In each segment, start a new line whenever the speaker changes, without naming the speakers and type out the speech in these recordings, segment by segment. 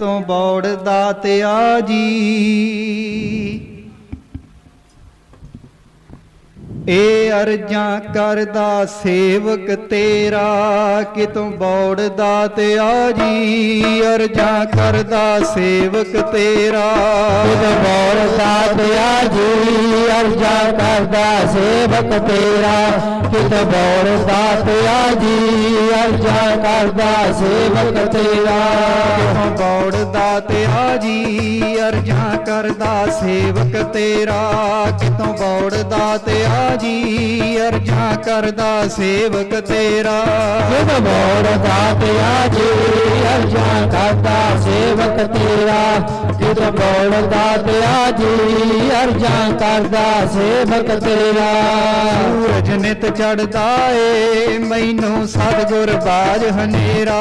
ਤੋਂ ਬੌੜ ਦਾਤਿਆ ਜੀ ਏ ਅਰਜਾਂ ਕਰਦਾ ਸੇਵਕ ਤੇਰਾ, ਕਿਤੋਂ ਬੌੜ ਦਾਤਿਆ ਜੀ। ਅਰਜਾਂ ਕਰਦਾ ਸੇਵਕ ਤੇਰਾ
ਤੁਧ ਬੋਲ ਸਾਧਿਆ ਜੀ। ਅਰਜਾ ਕਰਦਾ ਸੇਵਕ ਤੇਰਾ, ਕਿਤ ਬੋਲ ਸਾਧਿਆ ਜੀ। ਅਰਜਾਂ ਕਰਦਾ ਸੇਵਕ ਤੇਰਾ,
ਕਿਤੋਂ ਬੌੜ ਦਾਤਿਆ ਜੀ। ਅਰਜਾਂ ਕਰਦਾ ਸੇਵਕ ਤੇਰਾ, ਕਿਤੋਂ ਬੌੜ ਦਾਤਿਆ ਜੀ ਅਰਜਾਂ ਕਰਦਾ ਸੇਵਕ ਤੇਰਾ।
ਕਿਤ ਬੋਲ ਸਾਧਿਆ ਜੀ ਅਰਜਾ ਕਰਦਾ ਸੇਵਕ ਤੇਰਾ। ਕਿਤ ਬੋਲ ਸਾਧਿਆ ਜੀ? ਅਰਜਾਂ ਕਰਦਾ ਸੇਵਕ ਤੇਰਾ।
ਸੂਰਜ ਨਿਤ ਚੜਦਾ ਏ, ਮੈਨੂੰ ਸਤਿਗੁਰ ਬਾਜ ਹਨੇਰਾ।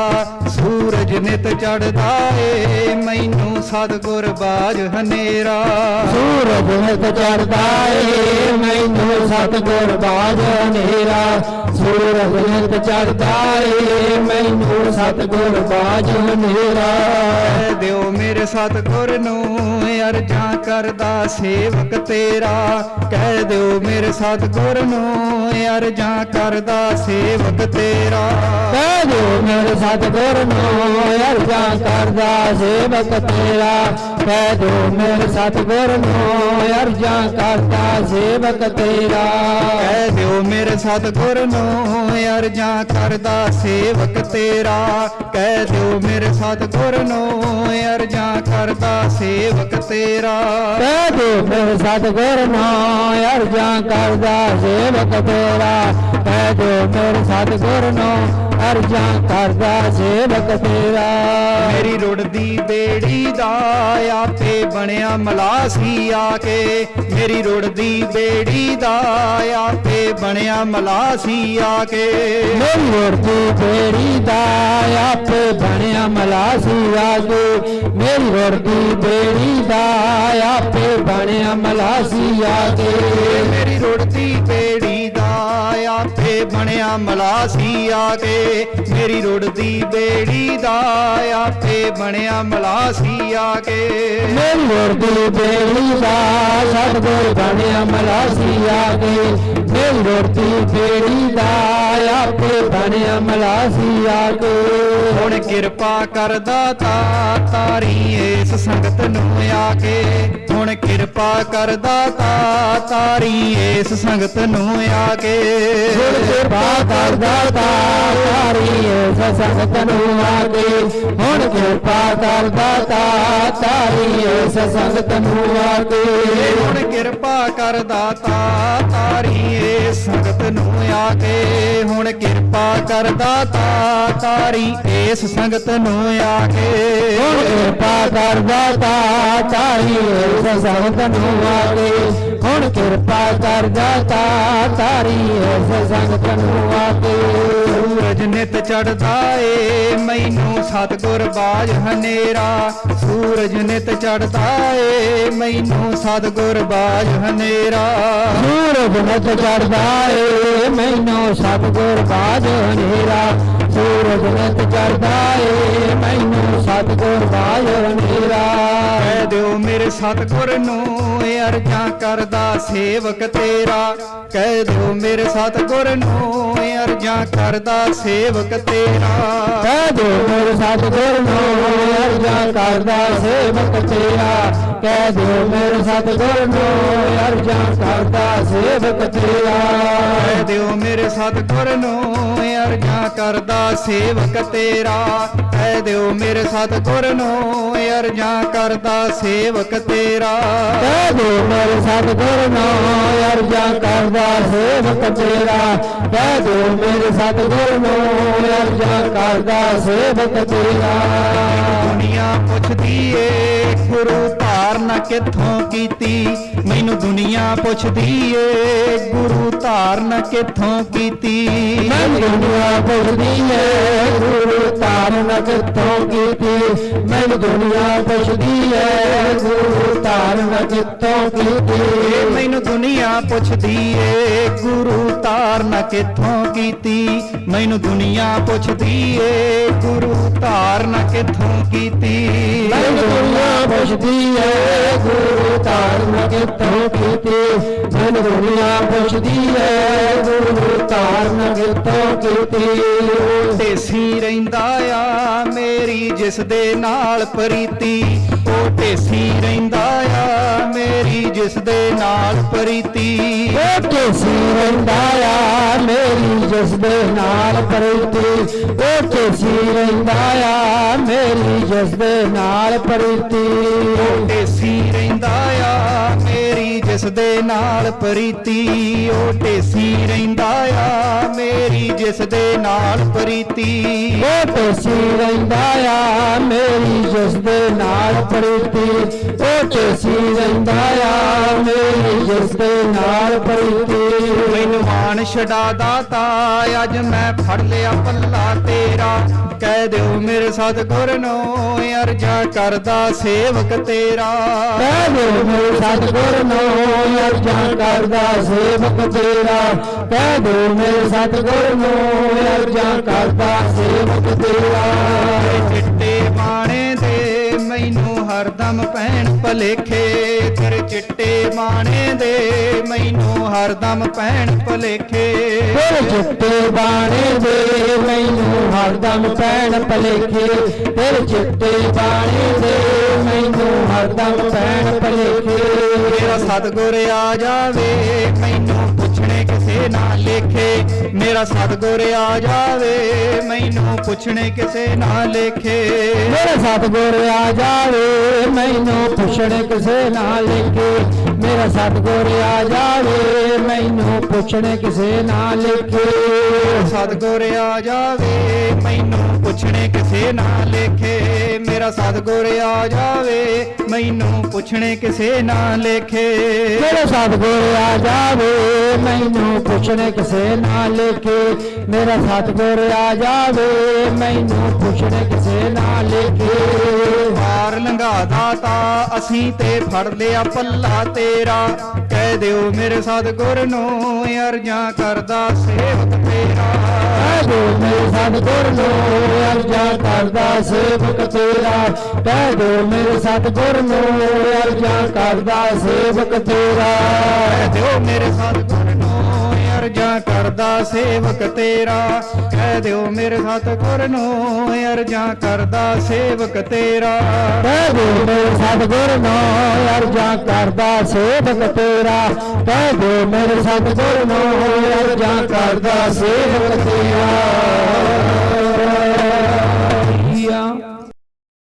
ਸੂਰਜ ਨਿਤ ਚੜਦਾ ਏ, ਮੈਨੂੰ ਸਤਿਗੁਰ ਬਾਜ ਹਨੇਰਾ।
ਸੂਰਜ ਨਿਤ ਚੜਦਾ ਏ, ਮੈਨੂੰ ਸਤਿਗੁਰ ਬਾਜ ਹਨੇਰਾ। ਸੂਰਜ ਨਿਤ ਚੜਦਾ ਏ, ਮੈਨੂੰ ਸਤਿਗੁਰ ਬਾਜ ਹਨੇਰਾ।
ਸਤਿਗੁਰ ਨੂੰ ਅਰਜਾਂ ਕਰਦਾ ਸੇਵਕ ਤੇਰਾ। ਕਹਿ ਦਿਓ ਮੇਰੇ ਸਤਿਗੁਰ ਨੂੰ ਅਰਜਾਂ ਕਰਦਾ ਸੇਵਕ ਤੇਰਾ।
ਕਹਿ ਦਿਓ ਮੇਰੇ ਸਤਿਗੁਰ ਨੂੰ ਅਰਜ਼ਾਂ ਕਰਦਾ ਸੇਵਕ ਤੇਰਾ। ਕਹਿ ਦਿਓ ਮੇਰੇ ਸਤਿਗੁਰ ਨੂੰ ਅਰਜ਼ਾਂ ਕਰਦਾ ਸੇਵਕ ਤੇਰਾ।
ਕਹਿ ਦਿਓ ਮੇਰੇ ਸਤਿਗੁਰ ਨੂੰ ਅਰਜਾਂ ਕਰਦਾ ਸੇਵਕ ਤੇਰਾ। ਕਹਿ ਦਿਓ ਮੇਰੇ ਸਤਿਗੁਰ ਨੂੰ ਅਰਜਾਂ ਸੇਵਕ ਤੇਰਾ।
ਕਹਿ ਦਿਓ ਮੇਰੇ ਸਤਿਗੁਰ ਨੂੰ ਅਰਜ਼ਾਂ ਕਰਦਾ ਸੇਵਕ ਤੇਰਾ। ਕਹਿ ਦਿਓ ਮੇਰੇ ਸਤਿਗੁਰ ਨੂੰ ਅਰਜ਼ਾਂ ਕਰਦਾ ਸੇਵਕ ਤੇਰਾ
ਮੇਰੀ ਰੁੜਦੀ ਬੇੜੀ ਦਾ ਆਪੇ ਬਣਿਆ ਮਲਾਸੀ ਆ ਕੇ ਮੇਰੀ ਰੁੜਦੀ ਬੇੜੀ ਦਾ ਆਪੇ ਬਣਿਆ ਮਲਾਸੀ ਆ ਕੇ
ਮੇਰੀ ਮੁਰਤੀ ਬੇੜੀ ਦਾ ਆਪੇ ਬਣਿਆ ਮਲਾਸੀ ਆਗੇ ਮੇਰੀ ਮੁਰਤੀ ਬੇੜੀ ਦਾ ਆਪੇ ਬਣਿਆ ਮਲਾਸੀ ਆਗੇ
ਮੇਰੀ ਰੁੜਦੀ ਬੇੜੀ ਦਾ ਆਪੇ ਬਣਿਆ ਮਲਾਸੀ ਆ ਕੇ ਮੇਰੀ ਰੁੜਦੀ ਬੇੜੀ ਦਾ ਆਪੇ ਬਣਿਆ ਮਲਾਸੀ ਆ ਕੇ।
ਮੇਰੀ ਮੁਰਤੀ ਬੇੜੀ ਦਾ ਸਤਿਗੁਰ ਬਣਿਆ ਮਲਾਸੀ ਆਗੇ ਮੇਰੀ ਮੁਰਤੀ ਬੇੜੀ ਦਾ ਆਪੇ ਬਣਿਆ ਮਲਾਸੀ ਆਗੇ
ਹੁਣ ਕਿਰਪਾ ਕਰਦਾ ਤਾ ਤਾਰੀ ਇਸ ਸੰਗਤ ਨੂੰ ਆ ਕੇ। ਹੁਣ ਕਿਰਪਾ ਕਰਦਾ ਤਾ ਤਾਰੀ ਇਸ ਸੰਗਤ ਨੂੰ ਆ ਕੇ
ਹੁਣ ਕਿਰਪਾ ਕਰਦਾ ਤਾ ਤਾਰੀ ਇਸ ਸੰਗਤ ਨੂੰ ਆਗੇ। ਹੁਣ ਕਿਰਪਾ ਕਰਦਾ ਤਾ ਤਾਰੀ ਇਸ ਸੰਗਤ ਨੂੰ ਆਗੇ।
ਹੁਣ ਕਿਰਪਾ ਕਰਦਾ ਤਾ ਤਾਰੀ ਇਸ ਸੰਗਤ ਨੂੰ ਆ ਕੇ ਹੁਣ ਕਿਰਪਾ ਕਰਦਾ ਤਾ ਤਾਰੀ ਇਸ ਸੰਗਤ ਨੂੰ ਆ ਕੇ
ਹੁਣ ਕਰਦਾ ਤਾ ਤਾਰੀ ਇਸ ਸੰਗਤ ਨੂੰ ਆਗੇ ਹੁਣ ਕਿਰਪਾ ਕਰਦਾ ਤਾ ਤਾਰੀ ਇਸ ਸੰਗਤ ਨੂੰ ਆਗੇ
ਸੂਰਜ ਨਿਤ ਚੜਦਾ ਏ ਮੈਨੂੰ ਸਤਿਗੁਰ ਬਾਜ ਹਨੇਰਾ। ਸੂਰਜ ਨਿਤ ਚੜਦਾ ਏ ਮੈਨੂੰ ਸਤਿਗੁਰ ਬਾਜ ਹਨੇਰਾ।
ਸੂਰਜ ਨਿਤ ਚੜਦਾ ਏ ਮੈਨੂੰ ਸਤਿਗੁਰ ਬਾਜ ਹਨੇਰਾ। ਸੂਰਜ ਨਿਤ ਚੜਦਾ ਏ ਮੈਨੂੰ ਸਤਿਗੁਰ ਬਾਜ ਹਨੇਰਾ।
ਕਹਿ ਦਿਓ ਮੇਰੇ ਸਤਿਗੁਰ ਨੂੰ ਅਰਜਾਂ ਕਰਦਾ ਸੇਵਕ ਤੇਰਾ। ਕਹਿ ਦਿਓ ਮੇਰੇ ਸਤਿਗੁਰ ਨੂੰ ਅਰਜਾਂ ਕਰਦਾ ਸੇਵਕ ਤੇਰਾ।
ਕਹਿ ਦਿਓ ਮੇਰੇ ਸਤਿਗੁਰ ਨੂੰ ਅਰਜ਼ਾਂ ਕਰਦਾ ਸੇਵਕ ਤੇਰਾ। ਕਹਿ ਦਿਓ ਮੇਰੇ ਸਤਿਗੁਰ ਨੂੰ ਅਰਜ਼ਾਂ ਕਰਦਾ ਸੇਵਕ ਤੇਰਾ।
ਕਹਿ ਦਿਓ ਮੇਰੇ ਸਤਿਗੁਰ ਨੂੰ ਅਰਜਾਂ ਕਰਦਾ ਸੇਵਕ ਤੇਰਾ। ਕਹਿ ਦਿਓ ਮੇਰੇ ਸਤਿਗੁਰ ਨੂੰ ਅਰਜਾਂ ਕਰਦਾ ਸੇਵਕ ਤੇਰਾ।
ਕਹਿ ਦਿਓ ਮੇਰੇ ਸਤਿਗੁਰ ਨੂੰ ਅਰਜ਼ਾਂ ਕਰਦਾ ਸੇਵਕ ਤੇਰਾ। ਕਹਿ ਦਿਓ ਮੇਰੇ ਸਤਿਗੁਰ ਨੂੰ ਅਰਜ਼ਾਂ ਕਰਦਾ ਸੇਵਕ ਤੇਰਾ।
ਦੁਨੀਆ ਪੁੱਛਦੀ ਏ ਕਿੱਥੋਂ ਕੀਤੀ? ਮੈਨੂੰ ਦੁਨੀਆ ਪੁੱਛਦੀ ਏ। ਗੁਰੂ ਧਾਰਨ ਕਿੱਥੋਂ ਕੀਤੀ?
ਮੈਂ ਦੁਨੀਆ ਪੁੱਛਦੀ ਏ। ਗੁਰੂ ਧਾਰਨ ਕਿੱਥੋਂ ਕੀਤੀ? ਮੈਂ ਦੁਨੀਆ ਪੁੱਛਦੀ ਏ। ਗੁਰੂ ਧਾਰਨ ਕਿੱਥੋਂ ਕੀਤੀ?
ਮੈਨੂੰ ਦੁਨੀਆ ਪੁੱਛਦੀ ਏ। ਗੁਰੂ ਧਾਰਨ ਕਿੱਥੋਂ ਕੀਤੀ? ਮੈਨੂੰ ਦੁਨੀਆ ਪੁੱਛਦੀ ਏ। ਗੁਰੂ ਧਾਰਨ ਕਿੱਥੋਂ ਕੀਤੀ?
ਪੁੱਛਦੀ ਏ ਗੁਰੂ ਧਾਰਨ ਕਿੱਥੋਂ ਕੀਤੀ ਮੈਂ ਦੁਨੀਆ ਪੁੱਛਦੀ ਏ ਗੁਰੂ ਧਾਰਨ ਕਿੱਥੋਂ ਕੀਤੀ
ਢੇਸੀ ਰਹਿੰਦਾ ਆ ਮੇਰੀ ਜਿਸ ਦੇ ਨਾਲ ਪ੍ਰੀਤੀ। ਉਹ ਢੇਸੀ ਰਹਿੰਦਾ ਆ ਮੇਰੀ ਜਿਸ ਦੇ ਨਾਲ ਪ੍ਰੀਤੀ।
ਉਹ ਕੇਸੀ ਰਹਿੰਦਾ ਆ ਮੇਰੀ ਜਿਸ ਦੇ ਨਾਲ ਪਰੀਤੀ। ਉਹ ਕੇਸੀ ਰਹਿੰਦਾ ਆ ਮੇਰੀ ਜਿਸ ਦੇ ਨਾਲ ਪਰੀਤੀ।
ਉਹ ਢੇਸੀ ਰਹਿੰਦਾ ਆ ਮੇਰੀ ਜਿਸ ਦੇ ਨਾਲ ਪ੍ਰੀਤੀ ਉਹ ਢੇਸੀ ਰਹਿੰਦਾ ਆ। ਮੇਰੀ ਜਿਸ ਦੇ ਨਾਲ ਪ੍ਰੀਤੀ
ਉਹ ਕੇਸੀ ਰਹਿੰਦਾ ਆ। ਮੇਰੀ ਜਿਸ ਦੇ ਨਾਲ ਪਰੀਤੀ ਉਹ ਕੇਸੀ ਰਹਿੰਦਾ ਆ। ਮੇਰੀ ਜਿਸ ਦੇ ਨਾਲ ਪਰੀਤੀ
ਮੈਨੂੰ ਮਾਨ ਛਡਾ ਦਾਤਾ, ਅੱਜ ਮੈਂ ਫੜ ਲਿਆ ਪੱਲਾ ਤੇਰਾ। ਕਹਿ ਦਿਓ ਮੇਰੇ ਸਤਿਗੁਰ ਨੂੰ, ਅਰਜ਼ਾ ਕਰਦਾ ਸੇਵਕ ਤੇਰਾ।
ਕਹਿ ਦਿਓ ਮੇਰੇ ਸਤਿਗੁਰ ਨੂੰ ਅਰਜ਼ਾਂ ਕਰਦਾ ਸੇਵਕ ਤੇਰਾ। ਕਹਿ ਦਿਓ ਮੇਰੇ ਸਤਿਗੁਰ ਨੂੰ ਅਰਜ਼ਾਂ ਕਰਦਾ ਸੇਵਕ ਤੇਰਾ।
ਚਿੱਟੇ ਬਾਣੇ ਦੇ ਮੈਨੂੰ ਹਰਦਮ ਪੈਣ ਭਲੇਖੇ। ਤੇਰੇ ਚਿੱਟੇ ਬਾਣੇ ਦੇ ਮੈਨੂੰ ਹਰਦਮ ਪੈਣ ਭਲੇਖੇ।
ਤੇਰੇ ਚਿੱਟੇ ਬਾਣੇ ਦੇ ਮੈਨੂੰ ਹਰਦਮ ਪੈਣ ਭਲੇਖੇ। ਤੇਰੇ ਚਿੱਟੇ ਬਾਣੇ ਦੇ ਮੈਨੂੰ ਹਰਦਮ ਪੈਣ ਭਲੇਖੇ।
ਸਤਿਗੁਰ ਆ ਜਾਵੇ ਮੈਨੂੰ ਪੁੱਛਣੇ ਕਿਸੇ ਨਾ ਲੇਖੇ ਮੇਰਾ ਸਤਿਗੁਰ ਆ ਜਾਵੇ। ਮੈਨੂੰ ਪੁੱਛਣੇ ਕਿਸੇ ਨਾ ਲੇਖੇ।
ਮੇਰੇ ਸਤਿਗੁਰ ਆ ਜਾਵੇ ਮੈਨੂੰ ਪੁੱਛਣ ਕਿਸੇ ਨਾਲ ਲਿਖੇ। ਮੇਰਾ ਸਤਿਗੁਰ ਆ ਜਾਵੇ ਮੈਨੂੰ ਪੁੱਛਣ ਕਿਸੇ ਨਾਲ ਲਿਖੇ।
ਸਤਿਗੁਰ ਆ ਜਾਵੇ ਮੈਨੂੰ ਪੁੱਛਣੇ ਕਿਸੇ ਨਾ ਲੇਖੇ। ਮੇਰਾ ਸਤਿਗੁਰ ਆ ਜਾਵੇ ਮੈਨੂੰ ਪੁੱਛਣੇ ਕਿਸੇ ਨਾ ਲੇਖੇ।
ਮੇਰੇ ਸਤਿਗੁਰ ਆ ਜਾਵੇ ਮੈਨੂੰ ਪੁੱਛਣ ਕਿਸੇ ਨਾਲ ਲਿਖੇ ਮੇਰਾ ਸਤਿਗੁਰ ਆ ਜਾਵੇ ਮੈਨੂੰ ਪੁੱਛਣ ਕਿਸੇ ਨਾਲ ਲਿਖੇ
ਪਾਰ ਲੰਘਾ ਦਾਤਾ ਅਸੀਂ ਤੇ ਫੜ ਲਿਆ ਪੱਲਾ ਤੇਰਾ। ਕਹਿ ਦਿਓ ਮੇਰੇ ਸਤਿਗੁਰ ਨੂੰ ਅਰਜ਼ਾਂ ਕਰਦਾ ਸੇਵਕ ਤੇਰਾ।
ਕਹਿ ਦੋ ਮੇਰੇ ਸਤਿਗੁਰ ਨੂੰ ਅਰਜ਼ਾਂ ਕਰਦਾ ਸੇਵਕ ਤੇਰਾ। ਕਹਿ ਦੋ ਮੇਰੇ ਸਤਿਗੁਰ ਨੂੰ ਅਰਜ਼ਾਂ ਕਰਦਾ ਸੇਵਕ ਤੇਰਾ।
ਕਹਿ ਦਿਓ ਮੇਰੇ ਸਤਿਗੁਰ ਨੂੰ ਅਰਜ਼ਾਂ ਕਰਦਾ ਸੇਵਕ ਤੇਰਾ ਕਹਿ ਦਿਓ ਮੇਰੇ ਸਤਿਗੁਰ ਨੂੰ ਅਰਜ਼ਾਂ ਕਰਦਾ ਸੇਵਕ ਤੇਰਾ।
ਕਹਿ ਦੋ ਮੇਰੇ ਸਤਿਗੁਰ ਨੂੰ ਅਰਜ਼ਾਂ ਕਰਦਾ ਸੇਵਕ ਤੇਰਾ। ਕਹਿ ਦੋ ਮੇਰੇ ਸਤਿਗੁਰ ਨੂੰ ਅਰਜ਼ਾਂ ਕਰਦਾ ਸੇਵਕ ਤੇਰਾ।